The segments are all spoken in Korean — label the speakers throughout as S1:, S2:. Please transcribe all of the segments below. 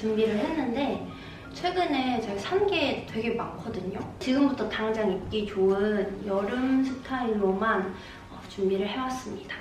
S1: 준비를 했는데 최근에 제가 산 게 되게 많거든요. 지금부터 당장 입기 좋은 여름 스타일로만 어, 준비를 해왔습니다.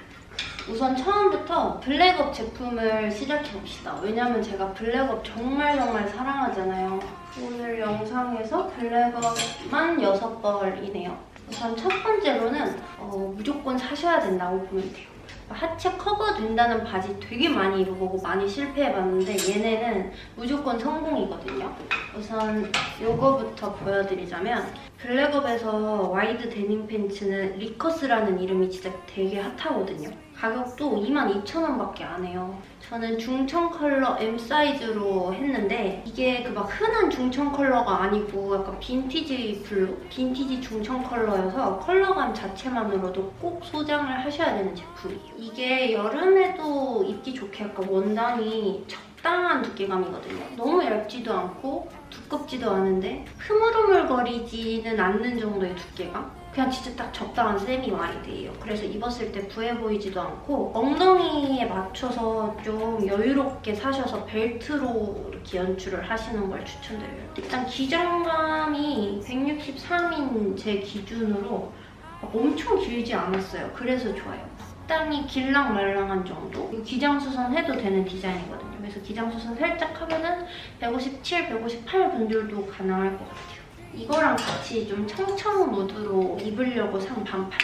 S1: 우선 처음부터 블랙업 제품을 시작해봅시다. 왜냐면 제가 블랙업 정말 정말 사랑하잖아요. 오늘 영상에서 블랙업만 6벌이네요. 우선 첫 번째로는 어, 무조건 사셔야 된다고 보면 돼요. 하체 커버 된다는 바지 되게 많이 입어보고 많이 실패해봤는데 얘네는 무조건 성공이거든요. 우선 요거부터 보여드리자면 블랙업에서 와이드 데님 팬츠는 리커스라는 이름이 진짜 되게 핫하거든요. 가격도 22,000원 밖에 안 해요. 저는 중청 컬러 M 사이즈로 했는데 이게 그 막 흔한 중청 컬러가 아니고 약간 빈티지 블루, 빈티지 중청 컬러여서 컬러감 자체만으로도 꼭 소장을 하셔야 되는 제품이에요. 이게 여름에도 입기 좋게 약간 원단이 적당한 두께감이거든요. 너무 얇지도 않고 두껍지도 않은데 흐물흐물거리지는 않는 정도의 두께감? 그냥 진짜 딱 적당한 세미 와이드예요. 그래서 입었을 때 부해 보이지도 않고 엉덩이에 맞춰서 좀 여유롭게 사셔서 벨트로 이렇게 연출을 하시는 걸 추천드려요. 일단 기장감이 163인 제 기준으로 엄청 길지 않았어요. 그래서 좋아요. 적당히 길랑말랑한 정도? 기장수선 해도 되는 디자인이거든요. 그래서 기장수선 살짝 하면은 157, 158 분들도 가능할 것 같아요. 이거랑 같이 좀 청청 무드로 입으려고 산 반팔.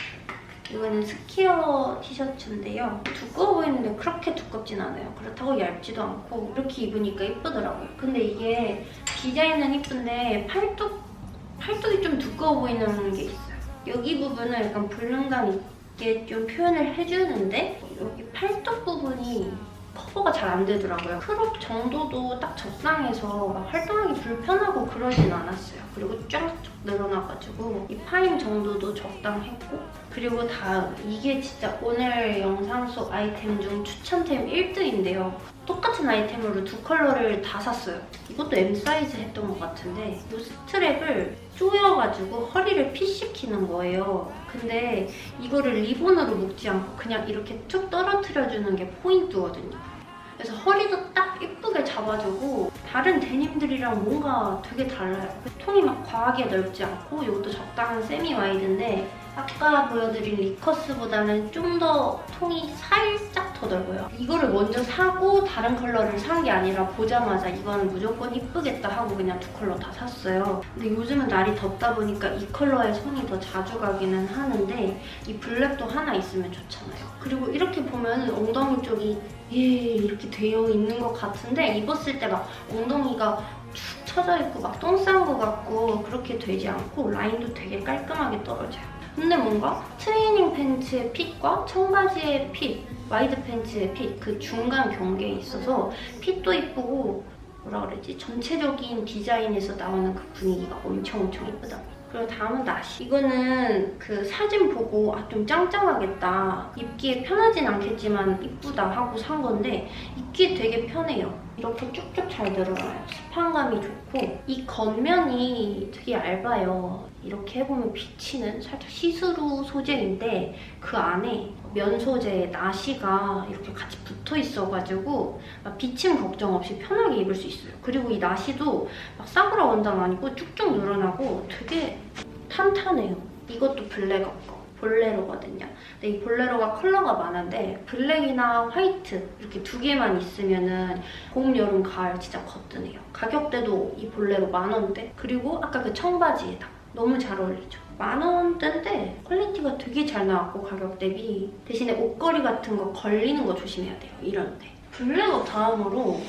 S1: 이거는 스키어 티셔츠인데요. 두꺼워 보이는데 그렇게 두껍진 않아요. 그렇다고 얇지도 않고 이렇게 입으니까 예쁘더라고요. 근데 이게 디자인은 예쁜데 팔뚝, 팔뚝이 좀 두꺼워 보이는 게 있어요. 여기 부분은 약간 볼륨감 있게 좀 표현을 해주는데 여기 팔뚝 부분이 커버가 잘 안 되더라고요. 크롭 정도도 딱 적당해서 막 활동하기 불편하고 그러진 않았어요. 그리고 쫙쫙 늘어나가지고 이 파임 정도도 적당했고 그리고 다음 이게 진짜 오늘 영상 속 아이템 중 추천템 1등인데요. 똑같은 아이템으로 두 컬러를 다 샀어요. 이것도 M 사이즈 했던 것 같은데 이 스트랩을 조여가지고 허리를 핏시키는 거예요. 근데 이거를 리본으로 묶지 않고 그냥 이렇게 툭 떨어뜨려주는 게 포인트거든요. 그래서 허리도 딱 예쁘게 잡아주고 다른 데님들이랑 뭔가 되게 달라요. 통이 막 과하게 넓지 않고 이것도 적당한 세미 와이드인데 아까 보여드린 리커스보다는 좀 더 통이 살짝 더 넓어요. 이거를 먼저 사고 다른 컬러를 산 게 아니라 보자마자 이거는 무조건 이쁘겠다 하고 그냥 두 컬러 다 샀어요. 근데 요즘은 날이 덥다 보니까 이 컬러에 손이 더 자주 가기는 하는데 이 블랙도 하나 있으면 좋잖아요. 그리고 이렇게 보면 엉덩이 쪽이 예 이렇게 되어 있는 것 같은데 입었을 때 막 엉덩이가 축 처져 있고 막 똥 싼 것 같고 그렇게 되지 않고 라인도 되게 깔끔하게 떨어져요. 근데 뭔가 트레이닝 팬츠의 핏과 청바지의 핏, 와이드 팬츠의 핏 그 중간 경계에 있어서 핏도 이쁘고 뭐라 그러지 전체적인 디자인에서 나오는 그 분위기가 엄청 엄청 이쁘다. 그리고 다음은 나시. 이거는 그 사진 보고 아 좀 짱짱하겠다. 입기에 편하진 않겠지만 이쁘다 하고 산 건데 입기에 되게 편해요. 이렇게 쭉쭉 잘 늘어나요. 스판감이 좋고 이 겉면이 되게 얇아요. 이렇게 해보면 비치는 살짝 시스루 소재인데 그 안에 면 소재의 나시가 이렇게 같이 붙어 있어가지고 막 비침 걱정 없이 편하게 입을 수 있어요. 그리고 이 나시도 막 싸구려 원단 아니고 쭉쭉 늘어나고 되게 탄탄해요. 이것도 블랙업 거. 볼레로거든요. 근데 이 볼레로가 컬러가 많은데 블랙이나 화이트 이렇게 두 개만 있으면은 봄, 여름, 가을 진짜 거뜬해요. 가격대도 이 볼레로 만 원대. 그리고 아까 그 청바지에다 너무 잘 어울리죠. 만 원대인데 퀄리티가 되게 잘 나왔고 가격 대비 대신에 옷걸이 같은 거 걸리는 거 조심해야 돼요. 이런데. 블랙업 다음으로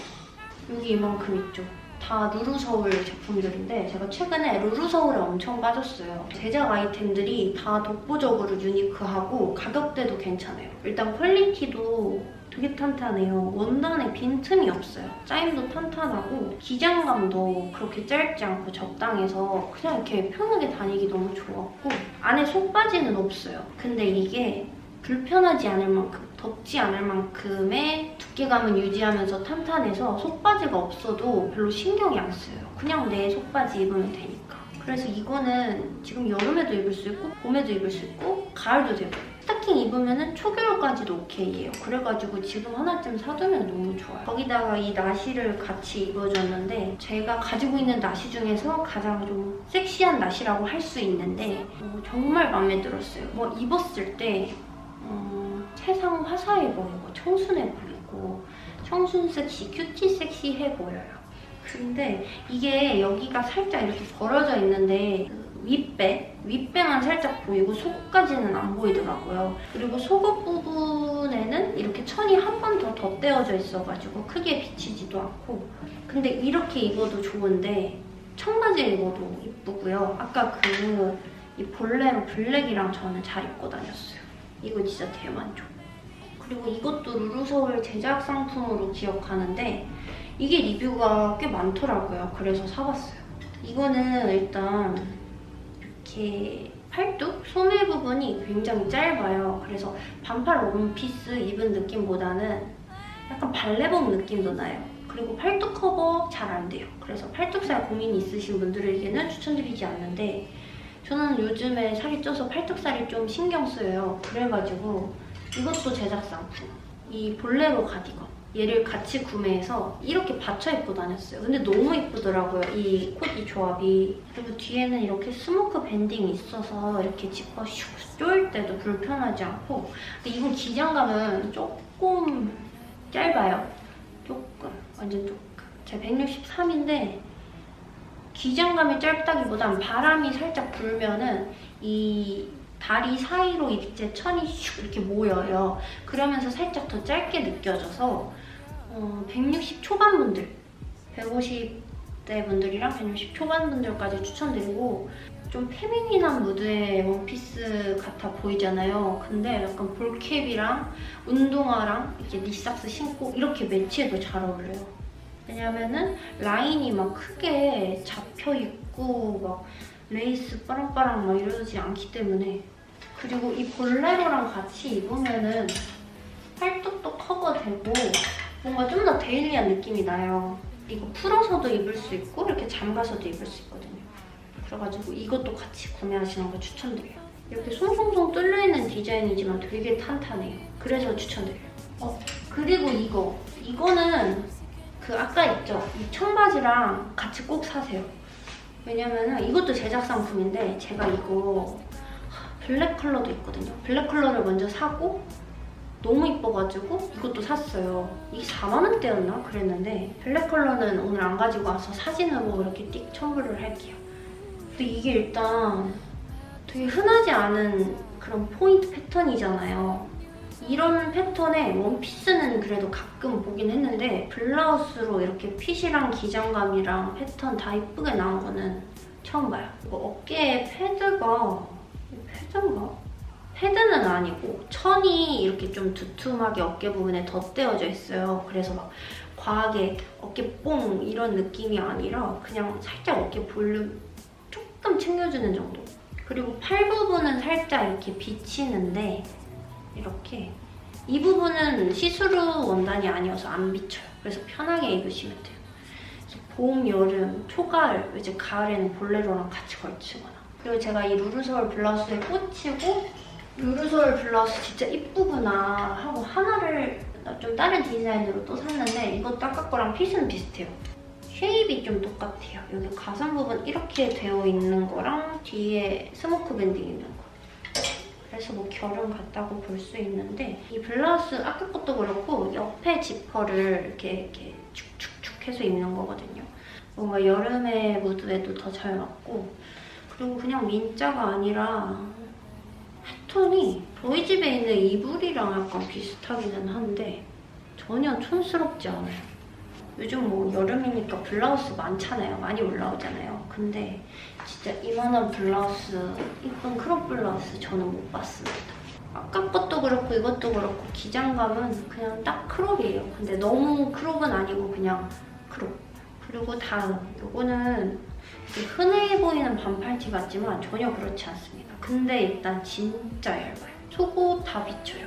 S1: 여기 이만큼 있죠. 다 루루서울 제품들인데 제가 최근에 루루서울에 엄청 빠졌어요. 제작 아이템들이 다 독보적으로 유니크하고 가격대도 괜찮아요. 일단 퀄리티도 되게 탄탄해요. 원단에 빈틈이 없어요. 짜임도 탄탄하고 기장감도 그렇게 짧지 않고 적당해서 그냥 이렇게 편하게 다니기 너무 좋았고 안에 속바지는 없어요. 근데 이게 불편하지 않을 만큼, 덥지 않을 만큼의 두께감은 유지하면서 탄탄해서 속바지가 없어도 별로 신경이 안 써요. 그냥 내 속바지 입으면 되니까. 그래서 이거는 지금 여름에도 입을 수 있고 봄에도 입을 수 있고 가을도 되고 스타킹 입으면은 초겨울까지도 오케이예요. 그래가지고 지금 하나쯤 사두면 너무 좋아요. 거기다가 이 나시를 같이 입어줬는데 제가 가지고 있는 나시 중에서 가장 좀 섹시한 나시라고 할 수 있는데 어, 정말 마음에 들었어요. 뭐 입었을 때 음, 세상 화사해 보이고 청순해 보이고 청순 섹시, 큐티 섹시해 보여요. 근데 이게 여기가 살짝 이렇게 벌어져 있는데 그 윗배, 윗배만 살짝 보이고 속까지는 안 보이더라고요. 그리고 속옷 부분에는 이렇게 천이 한 번 더 덧대어져 있어가지고 크게 비치지도 않고 근데 이렇게 입어도 좋은데 청바지 입어도 이쁘고요. 아까 그 이 볼레로 블랙이랑 저는 잘 입고 다녔어요. 이거 진짜 대만족. 그리고 이것도 루루서울 제작 상품으로 기억하는데 이게 리뷰가 꽤 많더라고요. 그래서 사봤어요. 이거는 일단 이렇게 팔뚝, 소매 부분이 굉장히 짧아요. 그래서 반팔 원피스 입은 느낌보다는 약간 발레복 느낌도 나요. 그리고 팔뚝 커버 잘 안 돼요. 그래서 팔뚝살 고민이 있으신 분들에게는 추천드리지 않는데 저는 요즘에 살이 쪄서 팔뚝살이 좀 신경 쓰여요. 그래가지고 이것도 제작 상품. 이 볼레로 가디건. 얘를 같이 구매해서 이렇게 받쳐 입고 다녔어요. 근데 너무 이쁘더라고요. 이 코디 조합이. 그리고 뒤에는 이렇게 스모크 밴딩이 있어서 이렇게 지퍼 슉 조일 때도 불편하지 않고 근데 이건 기장감은 조금 짧아요. 조금. 완전 조금. 제가 163인데 기장감이 짧다기보단 바람이 살짝 불면은 이 다리 사이로 이제 천이 슉 이렇게 모여요. 그러면서 살짝 더 짧게 느껴져서 어, 160 초반 분들, 150대 분들이랑 160 초반 분들까지 추천드리고 좀 페미닌한 무드의 원피스 같아 보이잖아요. 근데 약간 볼캡이랑 운동화랑 이렇게 니삭스 신고 이렇게 매치해도 잘 어울려요. 왜냐면은 라인이 막 크게 잡혀 있고 막 레이스 빠랑빠랑 막 이러지 않기 때문에 그리고 이 볼레로랑 같이 입으면은 팔뚝도 커버되고 뭔가 좀 더 데일리한 느낌이 나요. 이거 풀어서도 입을 수 있고 이렇게 잠가서도 입을 수 있거든요. 그래가지고 이것도 같이 구매하시는 거 추천드려요. 이렇게 송송송 뚫려있는 디자인이지만 되게 탄탄해요. 그래서 추천드려요. 어, 그리고 이거. 이거는 그 아까 있죠? 이 청바지랑 같이 꼭 사세요. 왜냐면은 이것도 제작 상품인데 제가 이거 블랙 컬러도 있거든요. 블랙 컬러를 먼저 사고 너무 이뻐가지고 이것도 샀어요. 이게 4만 원대였나 그랬는데 블랙 컬러는 오늘 안 가지고 와서 사진으로 이렇게 띡 첨부를 할게요. 근데 이게 일단 되게 흔하지 않은 그런 포인트 패턴이잖아요. 이런 패턴의 원피스는 그래도 가끔 보긴 했는데 블라우스로 이렇게 핏이랑 기장감이랑 패턴 다 이쁘게 나온 거는 처음 봐요. 이거 어깨에 패드가 패드인가? 패드는 아니고 천이 이렇게 좀 두툼하게 어깨 부분에 덧대어져 있어요. 그래서 막 과하게 어깨 뽕 이런 느낌이 아니라 그냥 살짝 어깨 볼륨 조금 챙겨주는 정도. 그리고 팔 부분은 살짝 이렇게 비치는데 이렇게 이 부분은 시스루 원단이 아니어서 안 비쳐요. 그래서 편하게 입으시면 돼요. 그래서 봄, 여름, 초가을, 이제 가을에는 볼레로랑 같이 걸치거나 그리고 제가 이 루루서울 블라우스에 꽂히고 루루서울 블라우스 진짜 이쁘구나 하고 하나를 좀 다른 디자인으로 또 샀는데 이것도 아까 거랑 핏은 비슷해요. 쉐입이 좀 똑같아요. 여기 가슴 부분 이렇게 되어 있는 거랑 뒤에 스모크 밴딩 있는 거. 그래서 뭐 결은 같다고 볼 수 있는데 이 블라우스 아까 것도 그렇고 옆에 지퍼를 이렇게 이렇게 축축축 해서 입는 거거든요. 뭔가 여름의 무드에도 더 잘 맞고 그리고 그냥 민자가 아니라 패턴이 저희 집에 있는 이불이랑 약간 비슷하기는 한데 전혀 촌스럽지 않아요. 요즘 뭐 여름이니까 블라우스 많잖아요. 많이 올라오잖아요. 근데 진짜 이만한 블라우스, 이쁜 크롭 블라우스 저는 못 봤습니다. 아까 것도 그렇고 이것도 그렇고 기장감은 그냥 딱 크롭이에요. 근데 너무 크롭은 아니고 그냥 크롭. 그리고 다음, 요거는 흔해 보이는 반팔티 같지만 전혀 그렇지 않습니다. 근데 일단 진짜 얇아요. 속옷 다 비쳐요.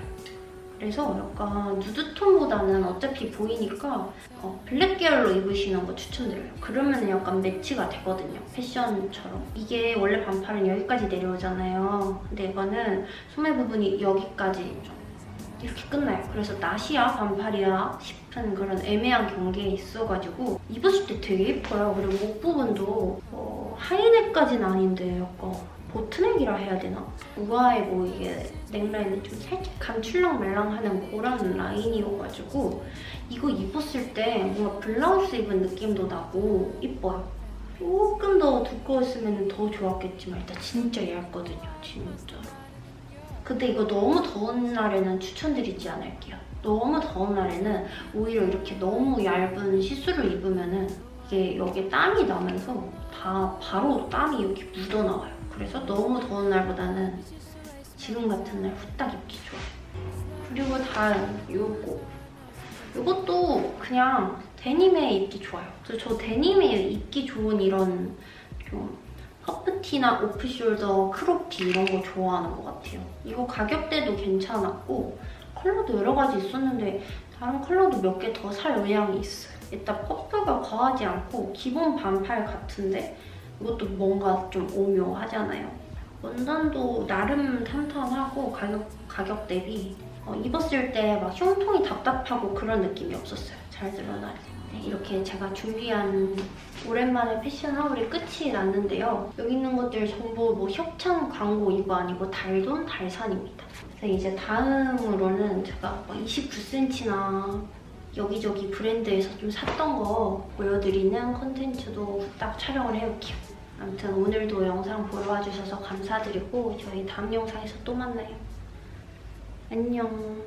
S1: 그래서 약간 누드톤보다는 어차피 보이니까 어, 블랙 계열로 입으시는 거 추천드려요. 그러면 약간 매치가 되거든요. 패션처럼. 이게 원래 반팔은 여기까지 내려오잖아요. 근데 이거는 소매 부분이 여기까지 좀 이렇게 끝나요. 그래서 나시야 반팔이야 싶은 그런 애매한 경계에 있어가지고 입었을 때 되게 예뻐요. 그리고 목 부분도 어, 하이넥까지는 아닌데 약간 보트넥이라 해야 되나? 우아해 보이게 넥라인이 좀 살짝 감출랑 말랑하는 그런 라인이어가지고 이거 입었을 때 뭔가 블라우스 입은 느낌도 나고 이뻐요. 조금 더 두꺼웠으면 더 좋았겠지만 일단 진짜 얇거든요. 진짜로. 근데 이거 너무 더운 날에는 추천드리지 않을게요. 너무 더운 날에는 오히려 이렇게 너무 얇은 시스루 입으면은 이게 여기에 땀이 나면서 다 바로 땀이 여기 묻어나와요. 그래서 너무 더운 날보다는 지금 같은 날 후딱 입기 좋아요. 그리고 다음 요거. 요것도 그냥 데님에 입기 좋아요. 그래서 저 데님에 입기 좋은 이런 좀 퍼프티나 오프숄더, 크롭티 이런 거 좋아하는 것 같아요. 이거 가격대도 괜찮았고 컬러도 여러 가지 있었는데 다른 컬러도 몇 개 더 살 의향이 있어요. 일단 퍼프가 과하지 않고 기본 반팔 같은데 이것도 뭔가 좀 오묘하잖아요. 원단도 나름 탄탄하고 가격, 가격 대비 어, 입었을 때 막 흉통이 답답하고 그런 느낌이 없었어요. 잘 드러나요. 네, 이렇게 제가 준비한 오랜만에 패션 하울이 끝이 났는데요. 여기 있는 것들 전부 뭐 협찬 광고 이거 아니고 달돈 달산입니다. 그래서 이제 다음으로는 제가 29cm나 여기저기 브랜드에서 좀 샀던 거 보여드리는 컨텐츠도 딱 촬영을 해올게요. 아무튼 오늘도 영상 보러 와주셔서 감사드리고 저희 다음 영상에서 또 만나요. 안녕.